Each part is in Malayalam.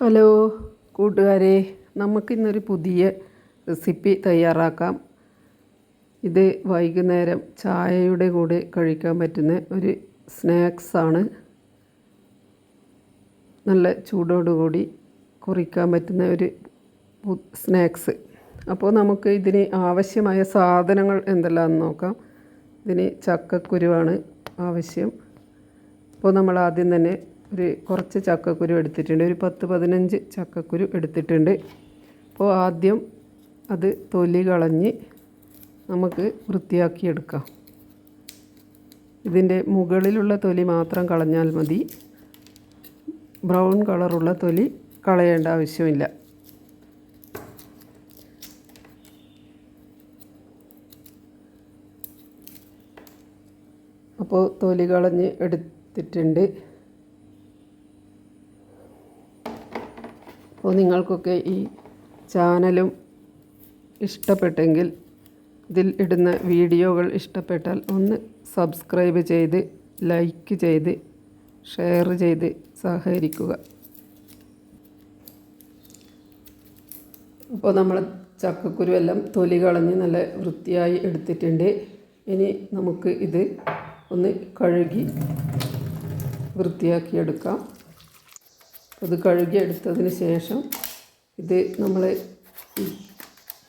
ഹലോ കൂട്ടുകാരെ നമുക്കിന്നൊരു പുതിയ റെസിപ്പി തയ്യാറാക്കാം. ഇത് വൈകുന്നേരം ചായയുടെ കൂടെ കഴിക്കാൻ പറ്റുന്ന ഒരു സ്നാക്സാണ് നല്ല ചൂടോടുകൂടി കുറിക്കാൻ പറ്റുന്ന ഒരു സ്നാക്സ്. അപ്പോൾ നമുക്ക് ഇതിന് ആവശ്യമായ സാധനങ്ങൾ എന്തെല്ലാമെന്ന് നോക്കാം. ഇതിന് ചക്കക്കുരുവാണ് ആവശ്യം. അപ്പോൾ നമ്മൾ ആദ്യം തന്നെ ഒരു കുറച്ച് ചക്കക്കുരു എടുത്തിട്ടുണ്ട്. ഒരു പത്ത് പതിനഞ്ച് ചക്കക്കുരു എടുത്തിട്ടുണ്ട്. അപ്പോൾ ആദ്യം അത് തൊലി കളഞ്ഞ് നമുക്ക് വൃത്തിയാക്കിയെടുക്കാം ഇതിന്റെ മുകളിലുള്ള തൊലി മാത്രം കളഞ്ഞാൽ മതി. ബ്രൗൺ കളറുള്ള തൊലി കളയേണ്ട ആവശ്യമില്ല. അപ്പോൾ തൊലി കളഞ്ഞ് എടുത്തിട്ടുണ്ട്. അപ്പോൾ നിങ്ങൾക്കൊക്കെ ഈ ചാനലും ഇഷ്ടപ്പെട്ടെങ്കിൽ ഇതിൽ ഇടുന്ന വീഡിയോകൾ ഇഷ്ടപ്പെട്ടാൽ ഒന്ന് സബ്സ്ക്രൈബ് ചെയ്ത് ലൈക്ക് ചെയ്ത് ഷെയർ ചെയ്ത് സഹകരിക്കുക. അപ്പോൾ നമ്മൾ ചക്കക്കുരുവെല്ലാം തൊലി കളഞ്ഞ് നല്ല വൃത്തിയായി എടുത്തിട്ടുണ്ട്. ഇനി നമുക്ക് ഇത് ഒന്ന് കഴുകി വൃത്തിയാക്കിയെടുക്കാം. അത് കഴുകി എടുത്തതിന് ശേഷം ഇത് നമ്മൾ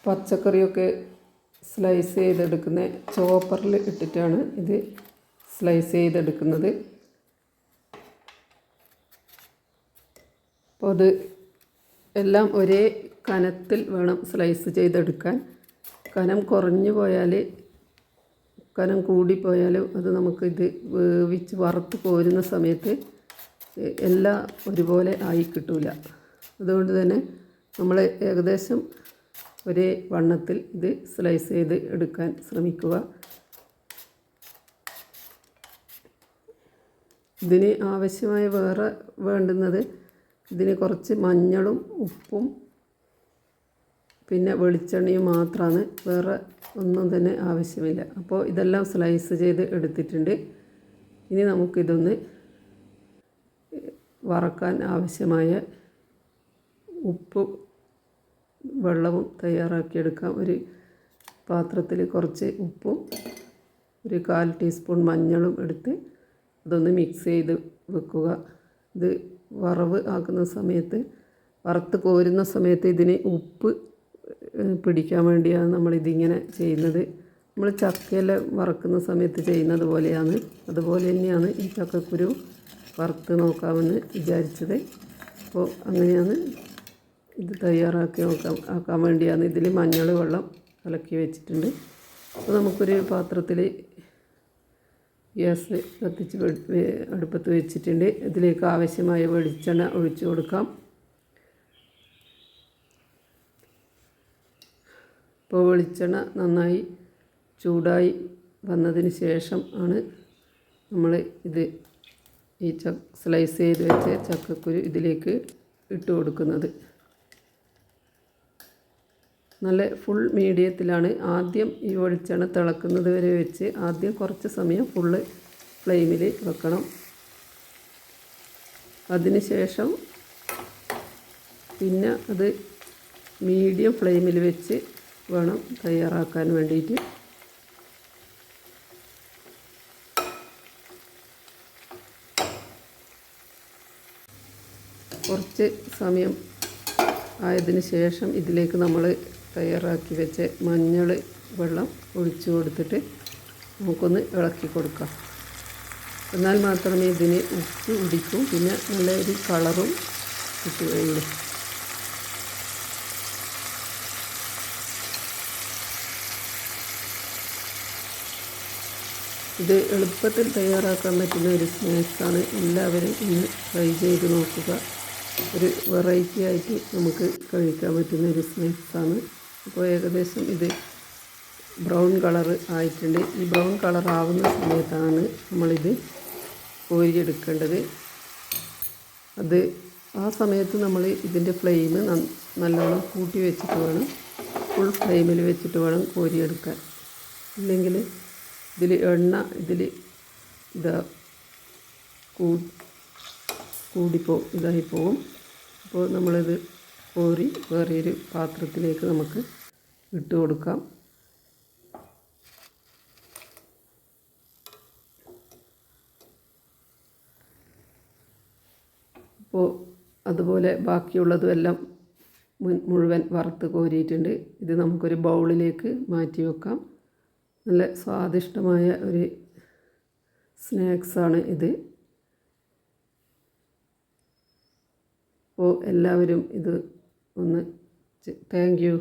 പച്ചക്കറിയൊക്കെ സ്ലൈസ് ചെയ്തെടുക്കുന്ന ചോപ്പറിൽ ഇട്ടിട്ടാണ് ഇത് സ്ലൈസ് ചെയ്തെടുക്കുന്നത്. അപ്പോൾ അത് എല്ലാം ഒരേ കനത്തിൽ വേണം സ്ലൈസ് ചെയ്തെടുക്കാൻ. കനം കുറഞ്ഞു പോയാൽ കനം കൂടിപ്പോയാലും അത് നമുക്ക് ഇത് വേവിച്ച് വറുത്ത് കോരുന്ന സമയത്ത് എല്ലാം ഒരുപോലെ ആയി കിട്ടില്ല അതുകൊണ്ട് തന്നെ നമ്മൾ ഏകദേശം ഒരേ വണ്ണത്തിൽ ഇത് സ്ലൈസ് ചെയ്ത് എടുക്കാൻ ശ്രമിക്കുക. ഇതിന് ആവശ്യമായ വേറെ വേണ്ടുന്നത് ഇതിന് കുറച്ച് മഞ്ഞളും ഉപ്പും പിന്നെ വെളിച്ചെണ്ണയും മാത്രമാണ് വേറെ ഒന്നും തന്നെ ആവശ്യമില്ല. അപ്പോൾ ഇതെല്ലാം സ്ലൈസ് ചെയ്ത് എടുത്തിട്ടുണ്ട്. ഇനി നമുക്കിതൊന്ന് വറക്കാൻ ആവശ്യമായ ഉപ്പ് വെള്ളവും തയ്യാറാക്കിയെടുക്കാം ഒരു പാത്രത്തിൽ കുറച്ച് ഉപ്പും ഒരു കാൽ ടീസ്പൂൺ മഞ്ഞളും എടുത്ത് അതൊന്ന് മിക്സ് ചെയ്ത് വെക്കുക. ഇത് വറവ് ആക്കുന്ന സമയത്ത് വറുത്ത് കോരുന്ന സമയത്ത് ഇതിന് ഉപ്പ് പിടിക്കാൻ വേണ്ടിയാണ് നമ്മളിതിങ്ങനെ ചെയ്യുന്നത്. നമ്മൾ ചക്കയെല്ലാം വറക്കുന്ന സമയത്ത് ചെയ്യുന്നത് പോലെയാണ്. അതുപോലെ തന്നെയാണ് ഈ ചക്കക്കുരു വറുത്ത് നോക്കാമെന്ന് വിചാരിച്ചത്. അപ്പോൾ അങ്ങനെയാണ് ഇത് തയ്യാറാക്കി നോക്കാം ആക്കാൻ വേണ്ടിയാണ്. ഇതിൽ മഞ്ഞൾ വെള്ളം കലക്കി വെച്ചിട്ടുണ്ട്. അപ്പോൾ നമുക്കൊരു പാത്രത്തിൽ ഗ്യാസ് കത്തിച്ച് അടുപ്പത്ത് വെച്ചിട്ടുണ്ട്. ഇതിലേക്ക് ആവശ്യമായ വെളിച്ചെണ്ണ ഒഴിച്ചു കൊടുക്കാം. ഇപ്പോൾ വെളിച്ചെണ്ണ നന്നായി ചൂടായി വന്നതിന് ശേഷം ആണ് നമ്മൾ ഇത് ഈ സ്ലൈസ് ചെയ്ത് വെച്ച ചക്കക്കുരു ഇതിലേക്ക് ഇട്ട് കൊടുക്കുന്നത്. നല്ല ഫുൾ മീഡിയത്തിലാണ് ആദ്യം ഈ വെളിച്ചെണ്ണ തിളക്കുന്നത് വരെ വെച്ച് ആദ്യം കുറച്ച് സമയം ഫുള്ള് ഫ്ലെയിമിൽ വെക്കണം. അതിനുശേഷം പിന്നെ അത് മീഡിയം ഫ്ലെയിമിൽ വെച്ച് വേണം തയ്യാറാക്കാൻ വേണ്ടിയിട്ട്. കുറച്ച് സമയം ആയതിന് ശേഷം ഇതിലേക്ക് നമ്മൾ തയ്യാറാക്കി വെച്ച മഞ്ഞൾ വെള്ളം ഒഴിച്ചു കൊടുത്തിട്ട് നമുക്കൊന്ന് ഇളക്കി കൊടുക്കാം. എന്നാൽ മാത്രമേ ഇതിന് ഉപ്പ് പിടിക്കൂ പിന്നെ നല്ല ഒരു കളറും കിട്ടുകയുള്ളൂ. ഇത് എളുപ്പത്തിൽ തയ്യാറാക്കാൻ പറ്റുന്ന ഒരു സ്നാക്സാണ്. എല്ലാവരും ഇന്ന് ട്രൈ ചെയ്ത് നോക്കുക. ഒരു വെറൈറ്റി ആയിട്ട് നമുക്ക് കഴിക്കാൻ പറ്റുന്ന ഒരു സ്നാക്സാണ് അപ്പോൾ ഏകദേശം ഇത് ബ്രൗൺ കളർ ആയിട്ടുണ്ട്. ഈ ബ്രൗൺ കളർ ആവുന്ന സമയത്താണ് നമ്മളിത് കോരിയെടുക്കേണ്ടത്. അത് ആ സമയത്ത് നമ്മൾ ഇതിന്റെ ഫ്ലെയിം നല്ലോണം കൂട്ടി വെച്ചിട്ട് വേണം ഫുൾ ഫ്ലെയിമിൽ വെച്ചിട്ട് വേണം കോരിയെടുക്കാൻ. ഇല്ലെങ്കിൽ ഇതിൽ എണ്ണ ഇതിൽ ഇതാ കൂടിപ്പോ ഇതായി പോകും അപ്പോൾ നമ്മളിത് കോരി വേറെയൊരു പാത്രത്തിലേക്ക് നമുക്ക് ഇട്ട് കൊടുക്കാം. അപ്പോൾ അതുപോലെ ബാക്കിയുള്ളതും എല്ലാം മു- മുഴുവൻ വറുത്ത് കോരിയിട്ടുണ്ട്. ഇത് നമുക്കൊരു ബൗളിലേക്ക് മാറ്റി വെക്കാം. നല്ല സ്വാദിഷ്ടമായ ഒരു സ്നാക്സാണ് ഇത്. അപ്പോൾ എല്ലാവരും ഇത് ഒന്ന് താങ്ക് യു